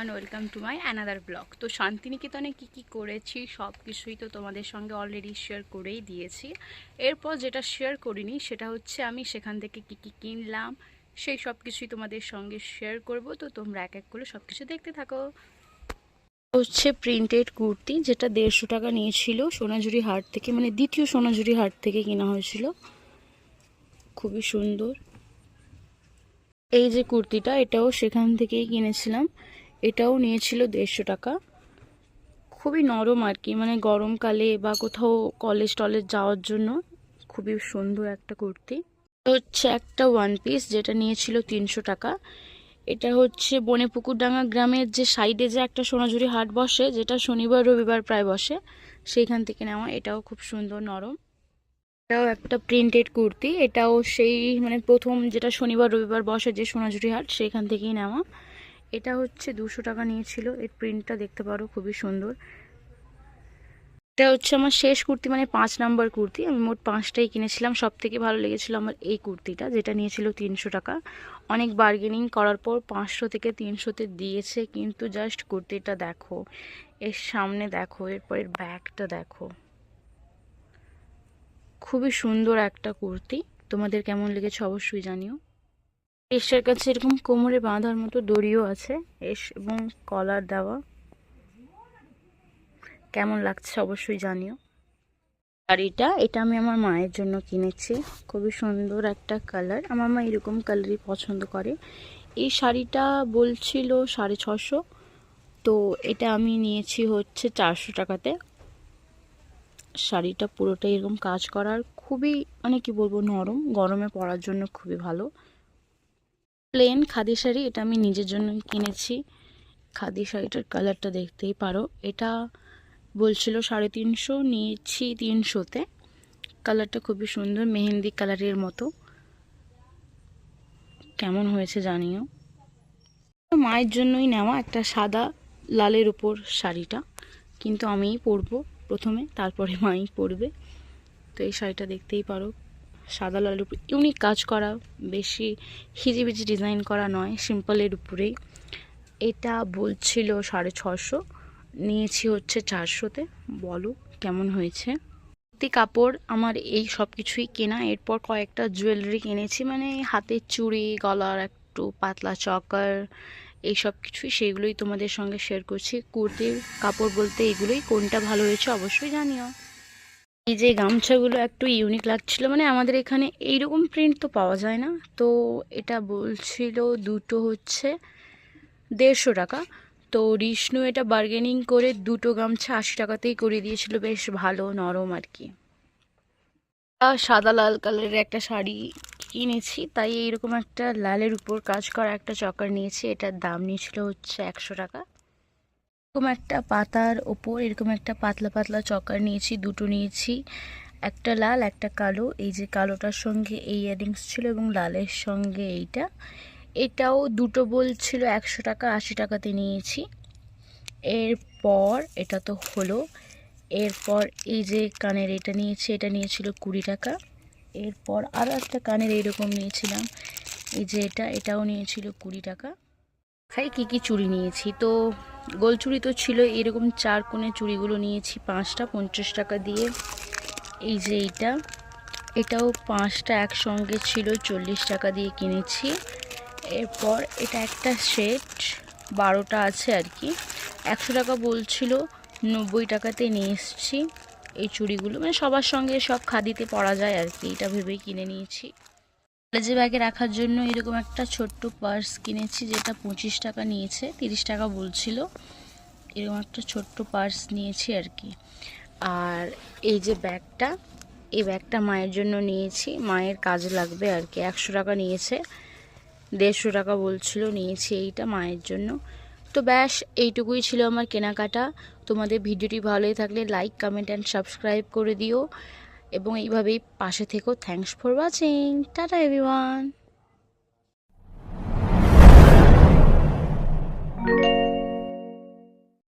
Everyone welcome to my another blog তো শান্তিনিকেতনে কি কি করেছি, সব কিছুই তো তোমাদের সঙ্গে অলরেডি শেয়ার করেই দিয়েছি। এরপর যেটা শেয়ার করিনি, সেটা হচ্ছে আমি সেখান থেকে কি কি কিনলাম, সেই সব কিছুই তোমাদের সঙ্গে শেয়ার করব। তো তোমরা এক এক করে সব কিছু দেখতে থাকো। হচ্ছে প্রিন্টেড কুর্তি, যেটা দেড়শো টাকা নিয়েছিল, সোনাঝুরি হাট থেকে মানে দ্বিতীয় সোনাঝুরি হাট থেকে কেনা হয়েছিল। খুবই সুন্দর। এই যে কুর্তিটা, এটাও সেখান থেকেই কিনেছিলাম। এটাও নিয়েছিল দেড়শো টাকা। খুবই নরম আর কি মানে গরমকালে বা কোথাও কলেজ টলেজ যাওয়ার জন্য খুবই সুন্দর একটা কুর্তি। হচ্ছে একটা ওয়ান পিস যেটা নিয়েছিল তিনশো টাকা। এটা হচ্ছে বনেপুকুরডাঙ্গা গ্রামের যে সাইডে যে একটা সোনাঝুরি হাট বসে, যেটা শনিবার, রবিবার প্রায় বসে, সেইখান থেকে নেওয়া। এটাও খুব সুন্দর নরম। এটাও একটা প্রিন্টেড কুর্তি। এটাও সেই মানে প্রথম যেটা শনিবার, রবিবার বসে যে সোনাঝুরি হাট সেখান থেকেই নেওয়া। এটা হচ্ছে দুশো টাকা নিয়েছিল। এর প্রিন্টটা দেখতে পারো, খুবই সুন্দর। এটা হচ্ছে আমার শেষ কুর্তি মানে পাঁচ নাম্বার কুর্তি। আমি মোট পাঁচটাই কিনেছিলাম। সব থেকে ভালো লেগেছিল আমার এই কুর্তিটা, যেটা নিয়েছিল তিনশো টাকা। অনেক বার্গেনিং করার পর পাঁচশো থেকে তিনশোতে দিয়েছে, কিন্তু জাস্ট কুর্তিটা দেখো, এর সামনে দেখো, এরপর এর ব্যাগটা দেখো। খুবই সুন্দর একটা কুর্তি। তোমাদের কেমন লেগেছে অবশ্যই জানিও। এসের কাছে এরকম কোমরে বাঁধার মতো দড়িও আছে। এস এবং কলার দেওয়া। কেমন লাগছে অবশ্যই জানিও। শাড়িটা, এটা আমি আমার মায়ের জন্য কিনেছি। খুবই সুন্দর একটা কালার আমার মা এরকম কালারই পছন্দ করে। এই শাড়িটা বলছিল সাড়ে ছশো তো এটা আমি নিয়েছি হচ্ছে চারশো টাকাতে। শাড়িটা পুরোটাই এরকম কাজ করার। খুবই মানে কি বলব, নরম। গরমে পরার জন্য খুবই ভালো। প্লেন খাদি শাড়ি, এটা আমি নিজের জন্যই কিনেছি। খাদি শাড়িটার কালারটা দেখতেই পারো। এটা বলছিল সাড়ে তিনশো, নিয়েছি তিনশোতে। কালারটা খুবই সুন্দর, মেহেন্দি কালারের মতো। কেমন হয়েছে জানিও। মায়ের জন্যই নেওয়া একটা সাদা লালের উপর শাড়িটা। কিন্তু আমিই পরবো প্রথমে, তারপরে মাই পরবে। তো এই শাড়িটা দেখতেই পারো। সাদা লালের উপর ইউনিক কাজ করা, বেশি হিজিবিজি ডিজাইন করা নয় সিম্পলের উপরেই। এটা বলছিল সাড়ে ছশো নিয়েছি হচ্ছে চারশোতে। বলো কেমন হয়েছে? সত্যি কাপড় আমার এই সব কিছুই কেনা, এরপর কয়েকটা জুয়েলারি কিনেছি মানে হাতের চুড়ি, গলার একটু পাতলা চকার, এই সব কিছুই সেইগুলোই তোমাদের সঙ্গে শেয়ার করছি। কুর্তির, কাপড় বলতে এগুলোই, কোনটা ভালো হয়েছে অবশ্যই জানিও। এই যে গামছাগুলো একটু ইউনিক লাগছিল মানে আমাদের এখানে এইরকম প্রিন্ট তো পাওয়া যায় না। তো এটা বলছিল দুটো হচ্ছে দেড়শো টাকা। তো রিষ্ণু এটা বার্গেনিং করে দুটো গামছা আশি টাকাতেই করে দিয়েছিল, বেশ ভালো, নরম আর কি। সাদা লাল কালারের একটা শাড়ি কিনেছি, তাই এইরকম একটা লালের উপর কাজ করা একটা চকার নিয়েছি, এটার দাম নিয়েছিল হচ্ছে একশো টাকা। এরকম একটা পাতার ওপর এরকম একটা পাতলা পাতলা চকার নিয়েছি, দুটো নিয়েছি। একটা লাল, একটা কালো। এই যে কালোটার সঙ্গে এই ইয়ারিংস ছিল এবং লালের সঙ্গে এইটা। এটাও দুটো বলছিল একশো টাকা, আশি টাকাতে নিয়েছি। এরপর এটা তো হলো, এরপর এই যে কানের এটা নিয়েছি, এটা নিয়েছিল কুড়ি টাকা। এরপর আরও একটা কানের এইরকম নিয়েছিলাম। এই যে এটা, এটাও নিয়েছিল কুড়ি টাকা। খাই, কী কী চুড়ি নিয়েছি? তো গোল চুড়ি তো ছিল, এরকম চার কোণে চুড়িগুলো নিয়েছি, পাঁচটা, পঞ্চাশ টাকা দিয়ে। এই যে এইটা, এটাও পাঁচটা একসঙ্গে ছিল, চল্লিশ টাকা দিয়ে কিনেছি। এরপর এটা একটা সেট, বারোটা আছে আর কি। একশো টাকা বলছিল, নব্বই টাকাতে নিয়ে এসেছি। এই চুড়িগুলো মানে সবার সঙ্গে সব খাদিতে পরা যায় আর কি, এটা ভেবেই কিনে নিয়েছি। কলেজে ব্যাগে রাখার জন্য এরকম একটা ছোট্ট পার্স কিনেছি, যেটা পঁচিশ টাকা নিয়েছে, তিরিশ টাকা বলছিল। এরকম একটা ছোট্ট পার্স নিয়েছি আর কি। আর এই যে ব্যাগটা এই ব্যাগটা মায়ের জন্য নিয়েছি। মায়ের কাজে লাগবে আর কি। একশো টাকা নিয়েছে, দেড়শো টাকা বলছিল, নিয়েছি এইটা মায়ের জন্য। তো ব্যাস, এইটুকুই ছিল আমার কেনাকাটা। তোমাদের ভিডিওটি ভালোই থাকলে লাইক কমেন্ট অ্যান্ড সাবস্ক্রাইব করে দিও। এবং এইভাবেই পাশে থেকেও thanks for watching tata everyone